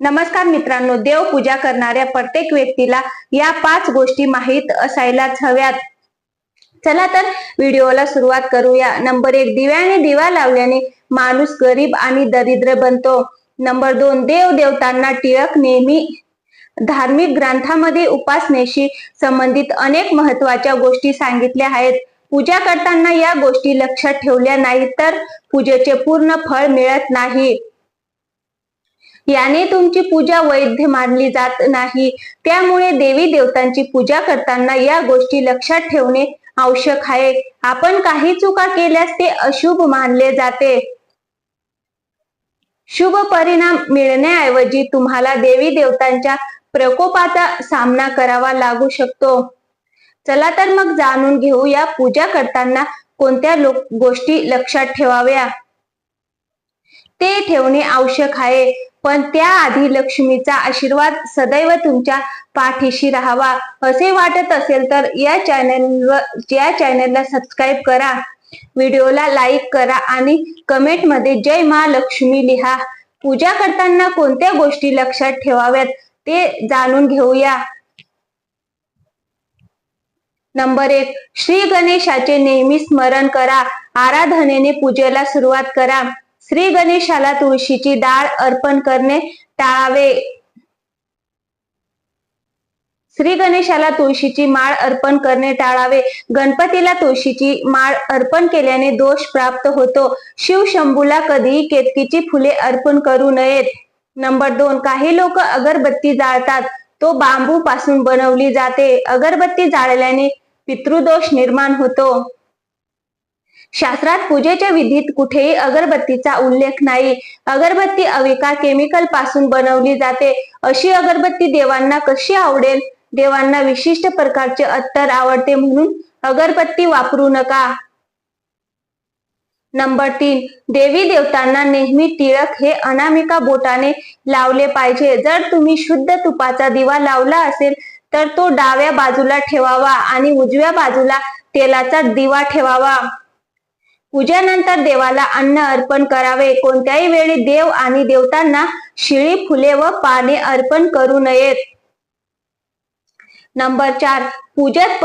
नमस्कार मित्रांनो देव पूजा करणाऱ्या प्रत्येक व्यक्तीला या पाच गोष्टी माहीत असायलाच हव्यात. चला तर व्हिडिओला सुरुवात करूया. नंबर एक दिव्याने दिवा लावल्याने माणूस गरीब आणि दरिद्र बनतो. नंबर दोन देव देवतांना टिळक नेहमी धार्मिक ग्रंथामध्ये उपासनेशी संबंधित अनेक महत्त्वाच्या गोष्टी सांगितल्या आहेत. पूजा करताना या गोष्टी लक्षात ठेवल्या नाही तर पूजेचे पूर्ण फळ मिळत नाही. याने तुमची पूजा वैध मानली जात नाही. त्यामुळे देवी देवतांची पूजा करताना या गोष्टी लक्षात ठेवणे आवश्यक आहे. आपण काही चुका केल्यास ते अशुभ मानले जाते. शुभ परिणाम मिळण्याऐवजी तुम्हाला देवी देवतांच्या प्रकोपाचा सामना करावा लागू शकतो. चला तर मग जाणून घेऊ या पूजा करताना कोणत्या लोक गोष्टी लक्षात ठेवाव्या. ते ठेवणे आवश्यक आहे. पण त्याआधी लक्ष्मीचा आशीर्वाद सदैव तुमच्या पाठीशी राहावा. असे वाटत असेल तर या चॅनलवर या चॅनलला सबस्क्राईब करा. व्हिडिओला लाईक करा आणि कमेंटमध्ये जय महालक्ष्मी लिहा. पूजा करताना कोणत्या गोष्टी लक्षात ठेवाव्यात ते जाणून घेऊया. नंबर एक श्री गणेशाचे नेहमी स्मरण करा. आराधनेने पूजेला सुरुवात करा. श्री गणेशाला तुळशीची डाळ अर्पण करणे टाळावे. श्री गणेशाला तुळशीची माळ अर्पण करणे टाळावे. गणपतीला तुळशीची माळ अर्पण केल्याने दोष प्राप्त होतो. शिव शंभूला कधीही केतकीची फुले अर्पण करू नयेत. नंबर दोन काही लोक अगरबत्ती जाळतात. तो बांबू पासून बनवली जाते. अगरबत्ती जाळल्याने पितृदोष निर्माण होतो. शास्त्रात पूजेच्या विधीत कुठेही अगरबत्तीचा उल्लेख नाही. अगरबत्ती अविका केमिकलपासून बनवली जाते. अशी अगरबत्ती देवांना कशी आवडेल? देवांना विशिष्ट प्रकारचे अत्तर आवडते म्हणून अगरबत्ती वापरू नका. नंबर तीन. देवी देवतांना नेहमी टिळक हे अनामिका बोटाने लावले पाहिजे. जर तुम्ही शुद्ध तुपाचा दिवा लावला असेल तर तो डाव्या बाजूला ठेवावा आणि उजव्या बाजूला तेलाचा दिवा ठेवावा. पूजानंतर देवाला अन्न अर्पण करावे. कोणत्याही वेळी देव आणि देवतांना शिळी फुले व पाने अर्पण करू नयेत. नंबर चार पूजेत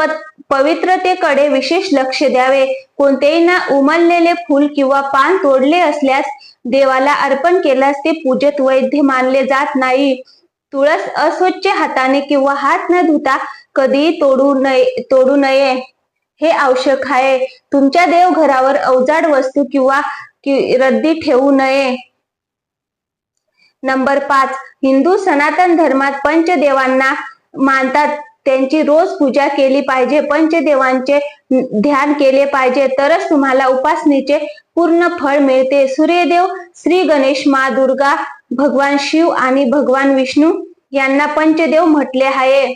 पवित्रतेकडे विशेष लक्ष द्यावे. कोणतेही ना उमललेले फूल किंवा पान तोडले असल्यास देवाला अर्पण केल्यास ते पूजेत वैध मानले जात नाही. तुळस अस्वच्छ हाताने किंवा हात न धुता कधीही तोडू नये तोडू नये. हे आवश्यक आहे. तुमच्या देवघरावर अवजाड वस्तू किंवा रद्दी ठेवू नये. नंबर पाच. हिंदू सनातन धर्मात पंचदेवांना मानतात. त्यांची रोज पूजा केली पाहिजे. पंचदेवांचे ध्यान केले पाहिजे. तरच तुम्हाला उपासनेचे पूर्ण फळ मिळते. सूर्यदेव श्री गणेश मा दुर्गा भगवान शिव आणि भगवान विष्णू यांना पंचदेव म्हटले आहे.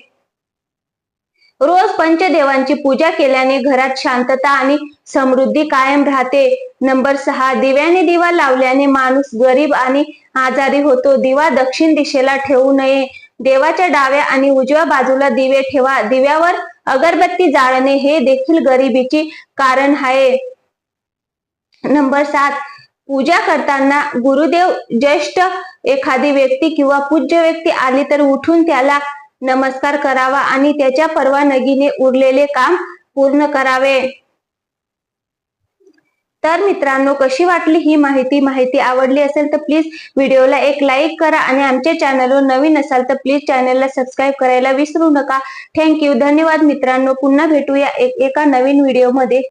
रोज पंचदेवांची पूजा केल्याने घरात शांतता आणि समृद्धी कायम राहते. नंबर सहा दिव्याने दिवा लावल्याने माणूस गरीब आणि आजारी होतो. दिवा दक्षिण दिशेला ठेवू नये. देवाच्या डाव्या आणि उजव्या बाजूला दिवे ठेवा. दिव्यावर अगरबत्ती जाळणे हे देखील गरिबीची कारण आहे. नंबर सात पूजा करताना गुरुदेव ज्येष्ठ एखादी व्यक्ती किंवा पूज्य व्यक्ती आली तर उठून त्याला नमस्कार करावा आणि त्याच्या परवानगीने उरलेले काम पूर्ण करावे. तर मित्रांनो कशी वाटली ही माहिती? माहिती आवडली असेल तर प्लीज व्हिडिओला एक लाईक करा आणि आमच्या चॅनलवर नवीन असाल तर प्लीज चॅनलला सबस्क्राईब करायला विसरू नका. थँक्यू धन्यवाद मित्रांनो. पुन्हा भेटूया एक एका नवीन व्हिडिओमध्ये